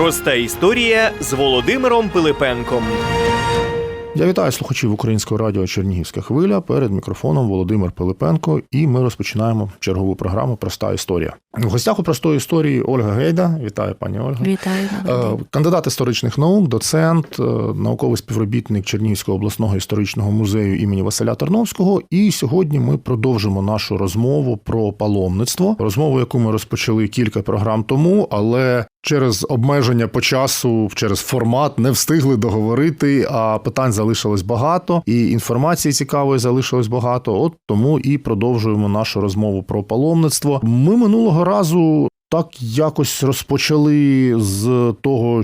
Проста історія з Володимиром Пилипенком. Я вітаю слухачів українського радіо Чернігівська хвиля. Перед мікрофоном Володимир Пилипенко, і ми розпочинаємо чергову програму Проста історія. В гостях у простої історії Ольга Гейда. Вітаю, пані Ольга. Вітаю. Е, Кандидат історичних наук, доцент, е, науковий співробітник Чернігівського обласного історичного музею імені Василя Тарновського. І сьогодні ми продовжимо нашу розмову про паломництво. Розмову, яку ми розпочали кілька програм тому, але через обмеження по часу, через формат не встигли договорити. А питань залишилось багато, і інформації цікавої залишилось багато. От тому і продовжуємо нашу розмову про паломництво. Ми минулого разу. Так якось розпочали з того,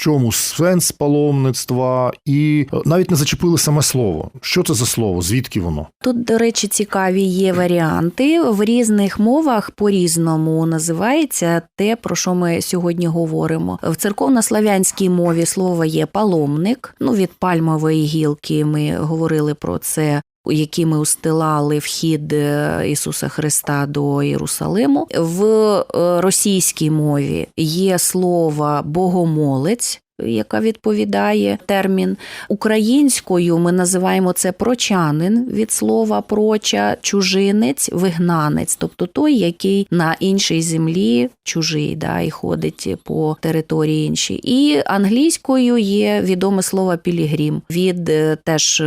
чому сенс паломництва, і навіть не зачепили саме слово. Що це за слово? Звідки воно? Тут, до речі, цікаві є варіанти. В різних мовах по-різному називається те, про що ми сьогодні говоримо. В церковнослав'янській мові слово є паломник. Ну, від пальмової гілки ми говорили про це. Які ми устилали вхід е, Ісуса Христа до Єрусалиму. В е, російській мові є слово богомолець, яка відповідає термін. Українською ми називаємо це прочанин від слова проча, чужинець, вигнанець, тобто той, який на іншій землі чужий, да, і ходить по території іншій. І англійською є відоме слово пілігрім від е, теж е,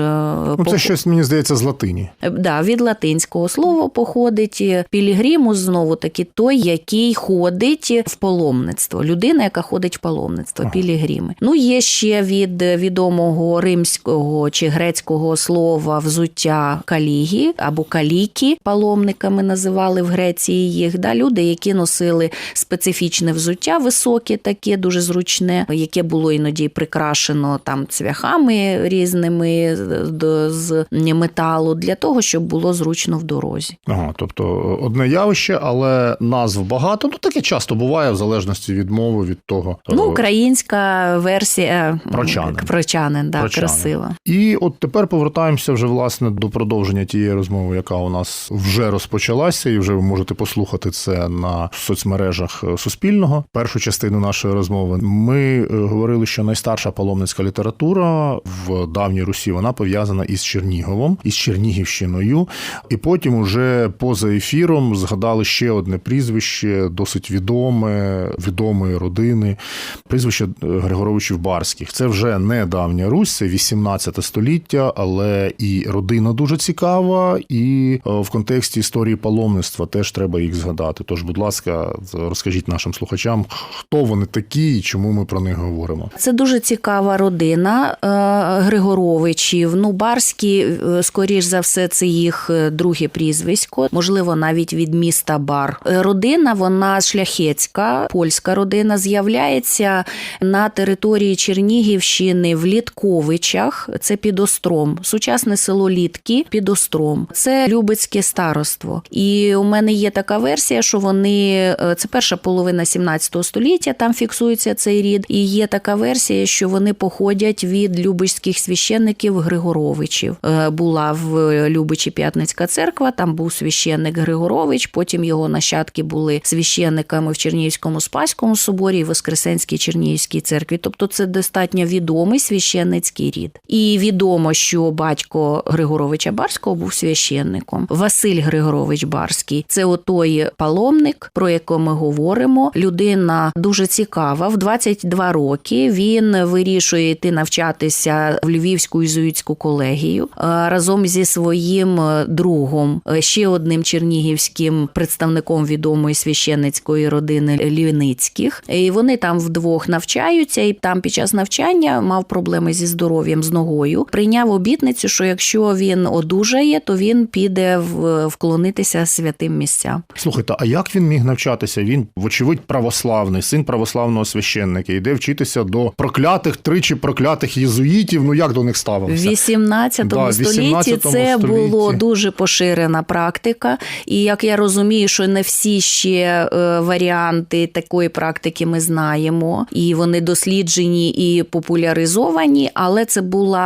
Ну, це щось мені здається з латині. Да, від латинського слова походить пілігримус, знову таки той, який ходить в паломництво. Людина, яка ходить в паломництво, Ага. Пілігрими. Ну, є ще від відомого римського чи грецького слова взуття калігі або каліки, паломниками називали в Греції їх. Да, люди, які носили специфічне взуття, високе, таке дуже зручне, яке було іноді прикрашено там цвяхами різними з- металу для того, щоб було зручно в дорозі. Ага, тобто одне явище, але назв багато. Ну таке часто буває в залежності від мови, від того. Ну, Е, версія м, Прочанин. прочанин, да, Прочанин. красива. І от тепер повертаємося вже власне до продовження тієї розмови, яка у нас вже розпочалася, і вже ви можете послухати це на соцмережах е, Суспільного. Першу частину нашої розмови ми е, говорили, що найстарша паломницька література в давній Русі вона пов'язана із Черніговом, із Чернігівщиною. І потім, уже поза ефіром, згадали ще одне прізвище, досить відоме, відомої родини, прізвище е, Григоровичів Барських. Це вже не давня Русь, це 18 століття, але і родина дуже цікава, і е, в контексті історії паломництва теж треба їх згадати. Тож, будь ласка, розкажіть нашим слухачам, хто вони такі і чому ми про них говоримо. Це дуже цікава родина е, Григоровичів. Ну, Барські, е, скоріш за все, це їх друге прізвисько, можливо, навіть від міста Бар. Родина, вона шляхетська, польська родина, з'являється на території Чернігівщини в Літковичах. Це під Остром, сучасне село Літки під Остром. Це Любецьке староство. І у мене є така версія, що вони е, це перша половина 17 століття. Там фіксується цей рід. І є така версія, що вони походять від любичських священників Григоровичів. Е, Була в Любичі П'ятницька церква. Там був священник Григорович. Потім його нащадки були священниками в Чернігівському Спаському соборі і Воскресенській Чернігівській церкві. Тобто, це достатньо відомий священницький рід. І відомо, що батько Григоровича Барського був священником. Василь Григорович Барський це отой паломник, про якого ми говоримо. Людина дуже цікава. В 22 роки він вирішує йти навчатися в Львівську ізуїтську колегію е, разом зі своїм е, другом, е, ще одним чернігівським представником відомої священницької родини Ліницьких. І вони там вдвох навчаються, і там під час навчання мав проблеми зі здоров'ям з ногою. Прийняв обітницю, що якщо він одужає, то він піде вклонитися святим місцям. Слухайте, а як він міг навчатися? Він, вочевидь, православний, син православного священника, йде вчитися до проклятих тричі проклятих єзуїтів. Ну як до них В ставився? 18 Да, столітті 18 це столітті. було дуже поширена практика. І як я розумію, що не всі ще е, варіанти такої практики ми знаємо, і вони досліджені досліджені і популяризовані, але це було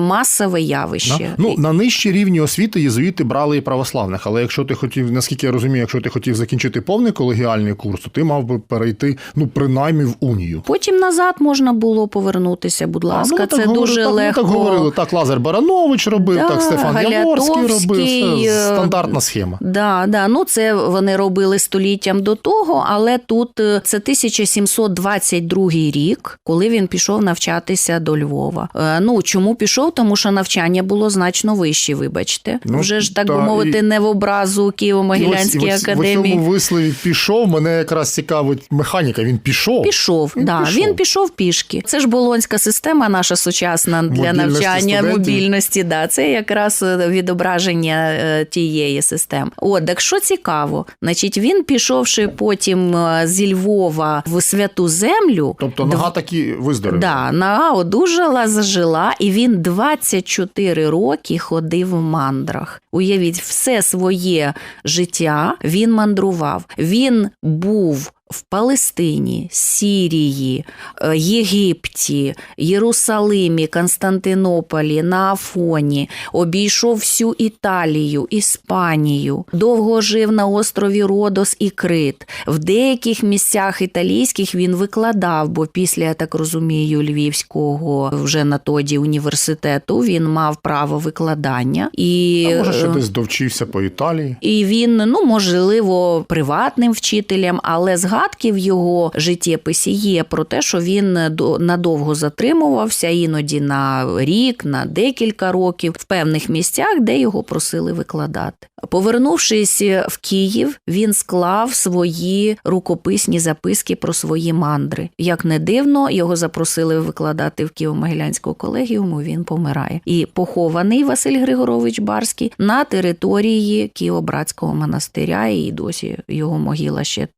масове явище. Да? Ну, на нижчі рівні освіти єзуїти брали і православних, але якщо ти хотів, наскільки я розумію, якщо ти хотів закінчити повний колегіальний курс, то ти мав би перейти, ну, принаймні в унію. Потім назад можна було повернутися, будь ласка, А, ну, так це говорили, дуже так, легко. Ну, так говорили, так Лазар Баранович робив, Да, так Стефан Яворський робив. Це е, стандартна схема. Да, да, ну це вони робили століттям до того, але тут е, це 1722 рік, коли він пішов навчатися до Львова. Е, Ну чому пішов? Тому що навчання було значно вище. Вибачте, Ну, вже ж так та, би мовити, і- не в образу Києво-Могилянській академії. В цьому вислові пішов. Мене якраз цікавить механіка. Він пішов. Пішов, Він да, пішов. він пішов пішки. Це ж болонська система, наша сучасна для Мобільності навчання студентів. мобільності. Да, це якраз е, відображення е, тієї системи. От, так що цікаво, значить, він пішовши потім зі Львова в святу землю. Тобто нога таки виздоровіла. Да, нога одужала, зажила, і він 24 роки ходив в мандрах. Уявіть, все своє життя він мандрував. Він був. В Палестині, Сірії, е, Єгипті, Єрусалимі, Константинополі, на Афоні, обійшов всю Італію, Іспанію, довго жив на острові Родос і Крит. В деяких місцях італійських він викладав, бо після, я так розумію, Львівського вже на тоді університету він мав право викладання. І, А може, ще е, десь довчився по Італії. і він, ну можливо, приватним вчителем, але згадки в його життєписі є про те, що він до- надовго затримувався, іноді на рік, на декілька років в певних місцях, де його просили викладати. Повернувшись в Київ, він склав свої рукописні записки про свої мандри. Як не дивно, його запросили викладати в Києво-Могилянську колегіуму. Він помирає. І похований Василь Григорович Барський на території Києво-Братського монастиря, і досі його могила ще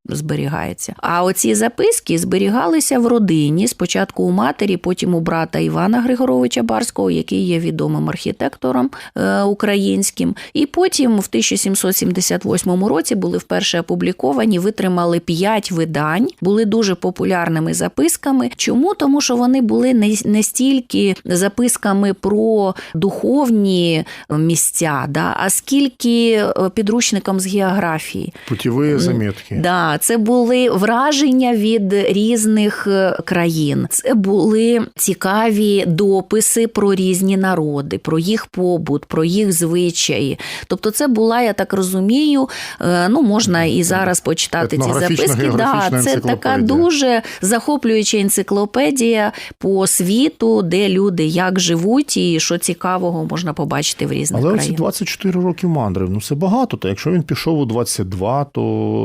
зберігається. А оці записки зберігалися в родині. Спочатку у матері, потім у брата Івана Григоровича Барського, який є відомим архітектором е, українським. І потім в 1778 році були вперше опубліковані, витримали п'ять видань, були дуже популярними записками. Чому? Тому що вони були не, стільки записками про духовні місця, да, а скільки е, підручником з географії. Путіві замітки. Да, це були враження від різних е, країн. Це були цікаві дописи про різні народи, про їх побут, про їх звичаї. Тобто, це була, я так розумію, е, ну можна і зараз почитати ці записки. Да, це така дуже захоплююча енциклопедія по світу, де люди як живуть, і що цікавого можна побачити в різних Але країнах. 24 роки мандрів, ну це багато. Та якщо він пішов у 22, то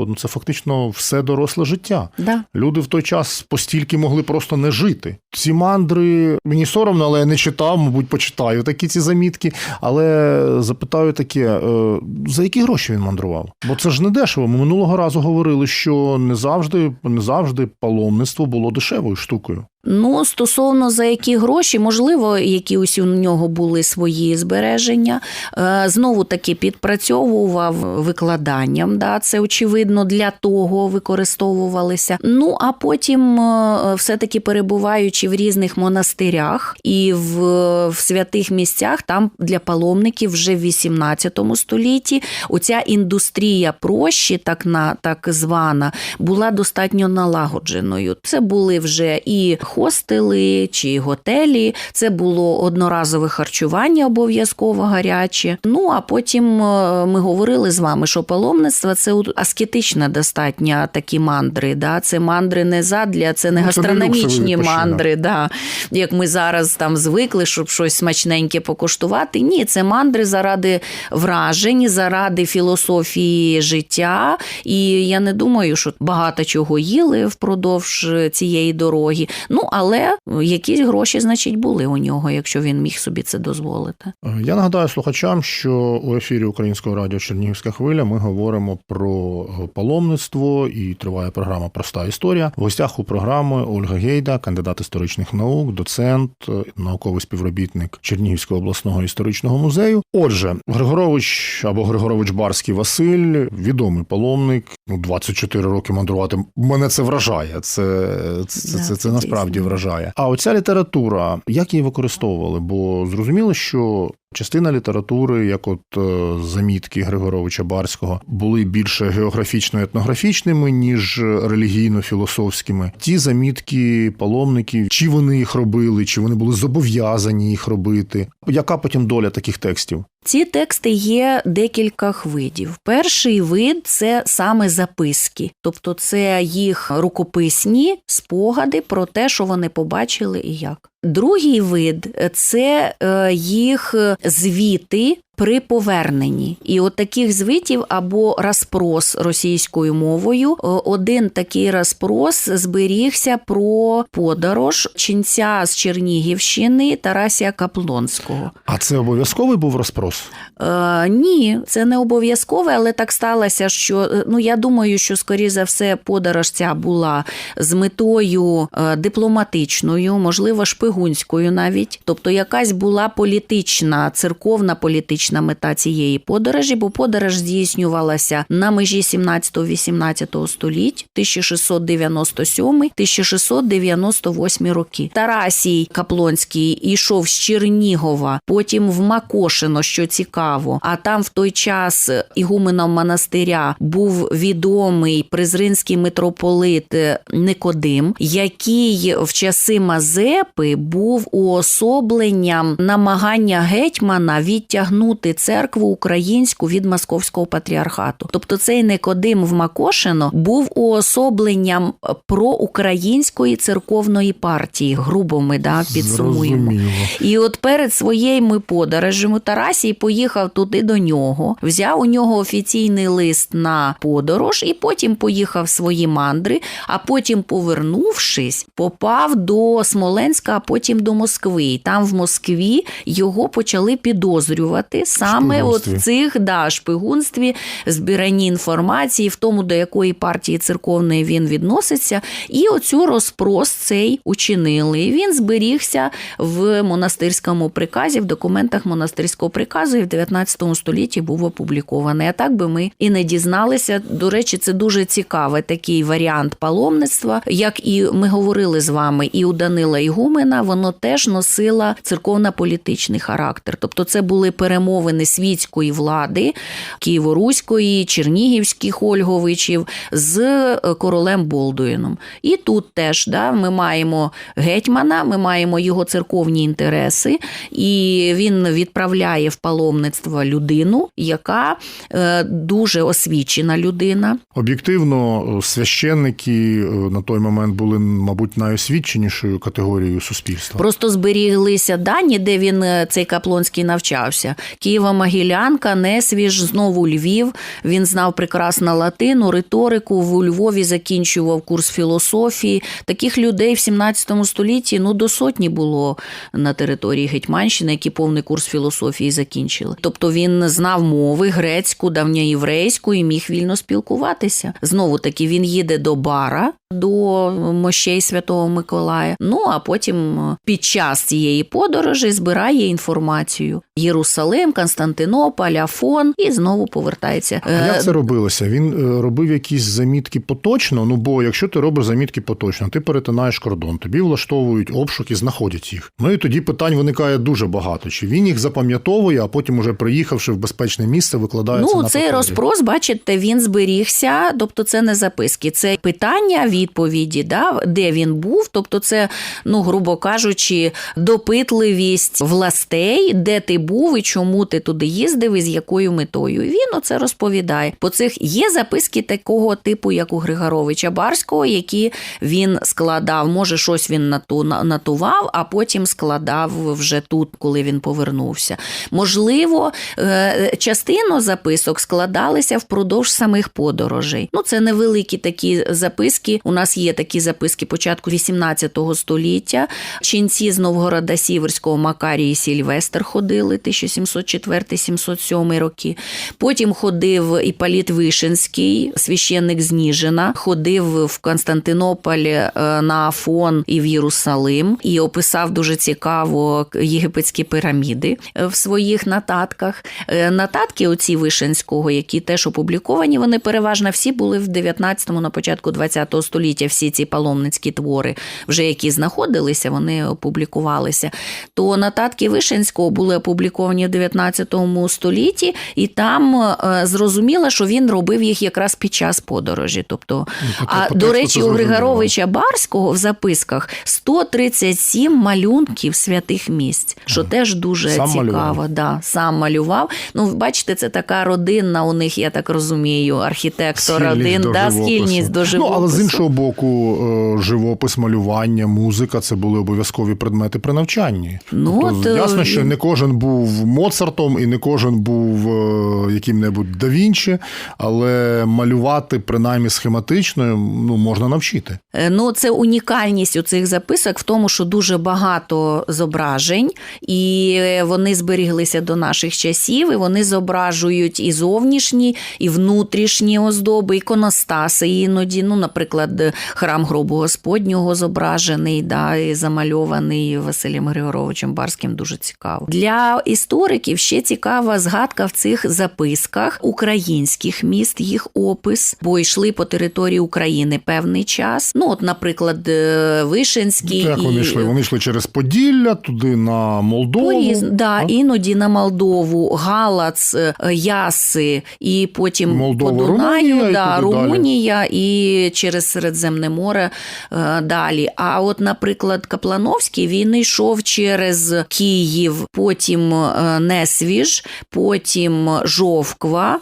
ну це фактично все доросле життя. Да. Люди в той час постільки могли просто не жити. Ці мандри мені соромно, але я не читав, мабуть, почитаю такі ці замітки. Але запитаю таке: е, за які гроші він мандрував? Бо це ж не дешево. Ми минулого разу говорили, що не завжди, не завжди паломництво було дешевою штукою. Ну, стосовно за які гроші, можливо, якісь у нього були свої збереження. Е, Знову таки підпрацьовував викладанням. Да, це очевидно для того використовувалися. Ну а потім, е, все-таки перебуваючи в різних монастирях і в, в святих місцях, там для паломників вже в 18 столітті оця індустрія прощі, так на так звана, була достатньо налагодженою. Це були вже і хостели чи готелі, це було одноразове харчування обов'язково гаряче. Ну а потім е, ми говорили з вами, що паломництво це аскетична достатньо такі мандри. Да? Це мандри не задля, це не Ну, це не гастрономічні мандри, да. як ми зараз там звикли, щоб щось смачненьке покуштувати. Ні, це мандри заради вражень, заради філософії життя. І я не думаю, що багато чого їли впродовж цієї дороги. Ну, але якісь гроші, значить, були у нього, якщо він міг собі це дозволити. Е, Я нагадаю слухачам, що у ефірі Українського радіо Чернігівська хвиля ми говоримо про е, паломництво і триває програма Проста історія. В гостях у програми Ольга Гейда, кандидат історичних наук, доцент, е, науковий співробітник Чернігівського обласного історичного музею. Отже, Григорович або Григорович Барський Василь, відомий паломник. Ну, 24 роки мандрувати. Мене це вражає. Це, це, це, це, це насправді іноді вражає. А оця література, як її використовували? Бо зрозуміло, що частина літератури, як от е, замітки Григоровича Барського, були більше географічно-етнографічними, ніж релігійно-філософськими. Ті замітки паломників, чи вони їх робили, чи вони були зобов'язані їх робити. Яка потім доля таких текстів? Ці тексти є декілька видів. Перший вид це саме записки, тобто це їх рукописні спогади про те, що вони побачили і як. Другий вид це е, їх звіти. При поверненні, і от таких звітів або розпрос російською мовою. Один такий розпрос зберігся про подорож ченця з Чернігівщини Тарасія Каплонського. А це обов'язковий був розпрос? Е, ні, це не обов'язкове, але так сталося, що е, ну я думаю, що скоріше за все подорож ця була з метою е, дипломатичною, можливо, шпигунською навіть. Тобто якась була політична, церковна політична мета цієї подорожі, бо подорож здійснювалася на межі 17-18 століть, 1697-1698 роки. Тарасій Каплонський ішов з Чернігова, потім в Макошино, що цікаво. А там в той час ігуменом монастиря був відомий призринський митрополит Никодим, який в часи Мазепи був уособленням намагання гетьмана відтягнути церкву українську від московського патріархату. Тобто цей Никодим в Макошино був уособленням проукраїнської церковної партії. Грубо ми да, підсумуємо. Зрозуміло. І от перед своїми подорожами Тарасій поїхав туди до нього, взяв у нього офіційний лист на подорож, і потім поїхав в свої мандри. А потім, повернувшись, попав до Смоленська, а потім до Москви. І там в Москві його почали підозрювати саме от в цих да, шпигунстві, збиранні інформації, в тому, до якої партії церковної він відноситься. І оцю розпрос цей учинили. І він зберігся в монастирському приказі, в документах монастирського приказу, і в 19 столітті був опублікований. А так би ми і не дізналися. До речі, це дуже цікавий такий варіант паломництва. Як і ми говорили з вами, і у Данила Ігумена воно теж носило церковно-політичний характер. Тобто, це були перемовини світської влади Києво-Руської, Чернігівських Ольговичів з е, королем Болдуїном. І тут теж да, ми маємо гетьмана, ми маємо його церковні інтереси, і він відправляє в паломництво людину, яка е, дуже освічена людина. Об'єктивно, священники е, на той момент були, мабуть, найосвіченішою категорією суспільства. Просто зберіглися дані, де він цей Каплонський навчався. Києво-Могилянка, Несвіж, знову Львів. Він знав прекрасно латину, риторику. В Львові закінчував курс філософії. Таких людей в 17 столітті ну до сотні було на території Гетьманщини, які повний курс філософії закінчили. Тобто він знав мови грецьку, давньоєврейську і міг вільно спілкуватися. Знову таки він їде до бара. До мощей Святого Миколая. Ну а потім під час цієї подорожі збирає інформацію: Єрусалим, Константинополь, Афон, і знову повертається. А Е, як це робилося? Він е, робив якісь замітки поточно. Ну бо якщо ти робиш замітки поточно, ти перетинаєш кордон, тобі влаштовують обшук і знаходять їх. Ну і тоді питань виникає дуже багато. Чи він їх запам'ятовує, а потім, уже приїхавши в безпечне місце, викладає Ну, на цей папері? розпрос, бачите, він зберігся, тобто це не записки, це питання, відповіді, да, де він був. Тобто, це, ну, грубо кажучи, допитливість властей, де ти був і чому ти туди їздив, і з якою метою. І він оце розповідає. По цих є записки такого типу, як у Григоровича Барського, які він складав. Може, щось він нату- натував, а потім складав вже тут, коли він повернувся. Можливо, е, частину записок складалися впродовж самих подорожей. Ну, це невеликі такі записки. У нас є такі записки початку 18 століття. Ченці з Новгорода Сіверського Макарій і Сільвестр ходили були 1704-707 роки. Потім ходив Іпполіт Вишинський, священник з Ніжина, ходив в Константинополь е, на Афон і в Єрусалим і описав дуже цікаво єгипетські піраміди е, в своїх нотатках. Е, Нотатки оці Вишинського, які теж опубліковані, вони переважно всі були в 19-му, на початку 20-го століття. Всі ці паломницькі твори, вже які знаходилися, вони опублікувалися. То нотатки Вишинського були опубліковані в 19 столітті, і там е, зрозуміло, що він робив їх якраз під час подорожі. Тобто, по а до речі, у. Григоровича Барського в записках 137 малюнків святих місць, що теж дуже Сам цікаво. малював? Да, сам малював. Ну, бачите, це така родинна у них, я так розумію, архітектор Схильність один, до да, схильність до Ну, але з іншого боку, е, живопис, малювання, музика це були обов'язкові предмети при навчанні. Ну, Тобто, от, е, ясно, що не кожен був Моцартом і не кожен був е, яким-небудь да Вінчі, але малювати принаймні схематично ну, можна навчити. Е, Ну, це унікальність у цих записок в тому, що дуже багато зображень, і вони зберіглися до наших часів, і вони зображують і зовнішні, і внутрішні оздоби, іконостаси іноді. Ну, наприклад, храм гробу Господнього зображений, да, і замальований Василем Григоровичем Барським. Дуже цікаво. Для істориків ще цікава згадка в цих записках українських міст, їх опис, бо йшли по території України певний час. Ну, от, наприклад, е, Вишинський Ну, Як і вони йшли? Вони йшли через Поділля, туди на Молдову. Поріз, да, Так? іноді на Молдову, Галац, е, Яси, і потім Молдова, по Дунаю, Румунія і да, далі. Румунія і через Середземне море е, далі. А от, наприклад, Каплановський він йшов через Київ, потім Несвіж, потім Жовква.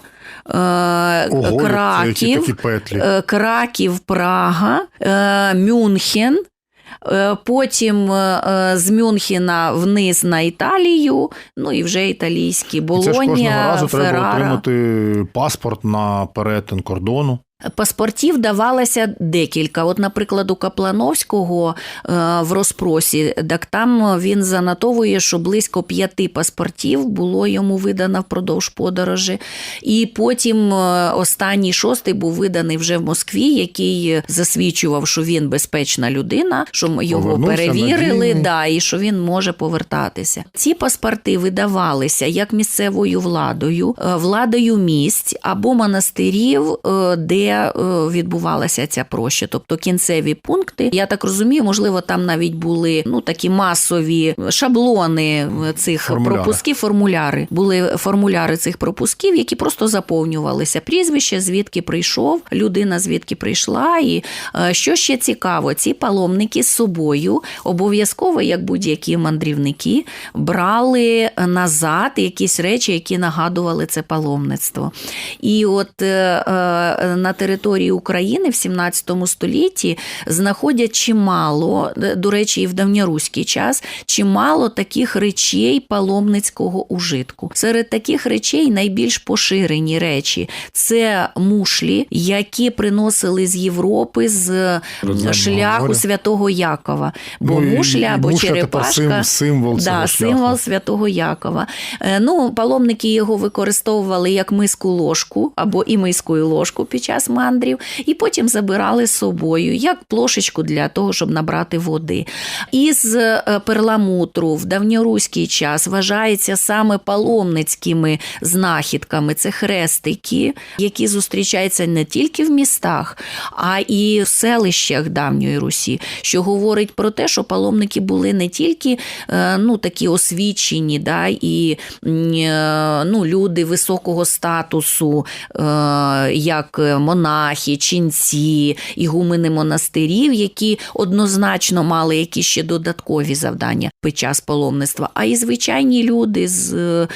е, Ого, Краків, е, Краків, Прага, е, Мюнхен. е, Потім е, е, з Мюнхена вниз на Італію, ну і вже італійські І це ж кожного Болонія, разу треба Феррара. отримати паспорт на перетин кордону. Паспортів давалося декілька. От, наприклад, у Каплановського е, в розпросі, так там він занотовує, що близько п'яти паспортів було йому видано впродовж подорожі. І потім е, останній шостий був виданий вже в Москві, який засвідчував, що він безпечна людина, що його Повернувся, перевірили, да, і що він може повертатися. Ці паспорти видавалися як місцевою владою, е, владою місць або монастирів, е, де відбувалася ця проща, тобто кінцеві пункти. Я так розумію, можливо, там навіть були ну такі масові шаблони цих Формуляри. пропусків, формуляри. Були формуляри цих пропусків, які просто заповнювалися. Прізвище, звідки прийшов, людина звідки прийшла. І е, що ще цікаво, ці паломники з собою обов'язково, як будь-які мандрівники, брали назад якісь речі, які нагадували це паломництво. І от е, е, на території України в 17 столітті знаходять чимало, е, до речі, і в давньоруський час, чимало таких речей паломницького ужитку. Серед таких речей найбільш поширені речі це мушлі, які приносили з Європи з Середземного шляху моря. святого Якова. Бо Ну, мушля або мушля черепашка сим- символ цього да, шляху. символ святого Якова. Е, Ну, паломники його використовували як миску ложку або і миску ложку під час мандрів, і потім забирали з собою як плошечку для того, щоб набрати води. Із е, перламутру в давньоруський час вважається саме паломницькими знахідками. Це хрестики, які зустрічаються не тільки в містах, а і в селищах давньої Русі, що говорить про те, що паломники були не тільки е, ну, такі освічені, да, і е, ну, люди високого статусу, як монахи, ченці, ігумени монастирів, які однозначно мали якісь ще додаткові завдання під час паломництва, а і звичайні люди, з, е,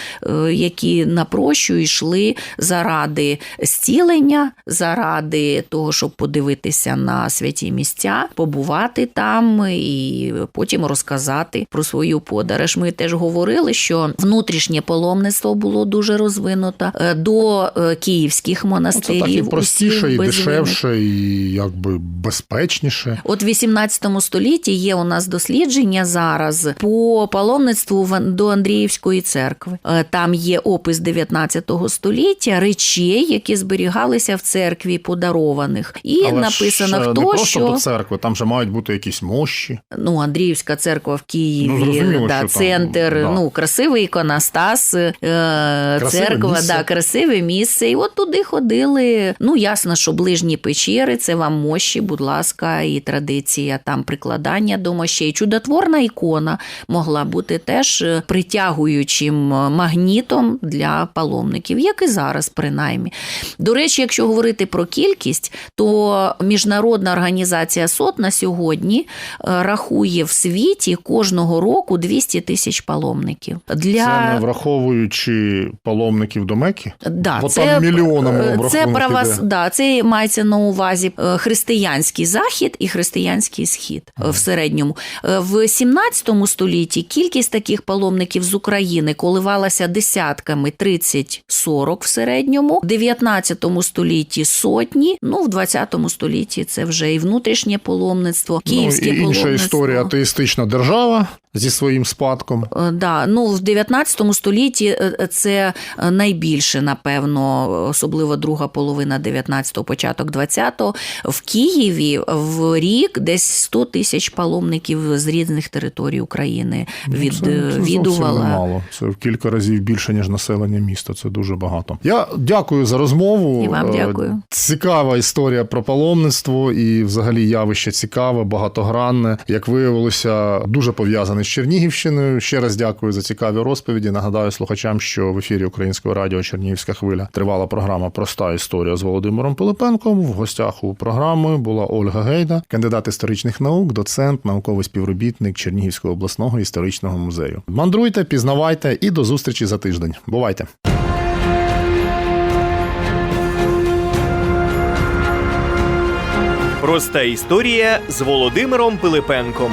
які на прощу йшли заради зцілення, заради того, щоб подивитися на святі місця, побувати там і потім розказати про свою подорож. Ми теж говорили, що внутрішнє паломництво було дуже розвинуто е, до е, київських Ну, Це монастирів. такі прості простіше, і дешевше, і якби безпечніше. От в 18 столітті є у нас дослідження зараз по паломництву до Андріївської церкви. Е, Там є опис 19 століття речей, які зберігалися в церкві подарованих, і Але написано ж, е, хто не просто що до церкви, там же мають бути якісь мощі. ну Андріївська церква в Києві, Ну, зрозуміло, да, що там, центр, да. ну красивий іконостас, е, церква, місце. да, красиве місце. І от туди ходили. Ну ясно, що ближні печери це вам мощі, будь ласка, і традиція там прикладання до мощей. Чудотворна ікона могла бути теж е, притягуючим е, магнітом для паломників, як і зараз, принаймні. До речі, якщо говорити про кількість, то міжнародна організація СОТ на сьогодні е, рахує в світі кожного року 200 тисяч паломників. Для Це не враховуючи паломників до Мекки. Да, Бо там мільйонами це правос... да, це мається на увазі е, християнський захід і християнський схід е, в середньому. Е, В 17 столітті кількість таких паломників з України коливалася десятками 30-40 в середньому, в 19 столітті сотні, ну в 20 столітті це вже і внутрішнє паломництво, київське ну, і інша паломництво. історія атеїстична держава зі своїм спадком. Е, Да, ну в 19 столітті е, це е, найбільше, напевно, особливо друга половина 19-го, початок 20-го. В Києві в рік десь 100 тисяч паломників з різних територій України від, Ну, це, це. Це в кілька разів більше, ніж населення міста. Це дуже багато. Я дякую за розмову. І вам дякую. Цікава історія про паломництво і взагалі явище цікаве, багатогранне. Як виявилося, дуже пов'язане з Чернігівщиною. Ще раз дякую за цікаві розповіді. Нагадаю слухачам, що в ефірі Українського радіо Чернігівська хвиля тривала програма Проста історія з Володимиром Пилипенком. В гостях у програми була Ольга Гейда, кандидат історичних наук, доцент, науковий співробітник Чернігівського обласного історичного музею. Мандруйте, пізнавайте і до зустрічі за тиждень. Бувайте! Проста історія з Володимиром Пилипенком.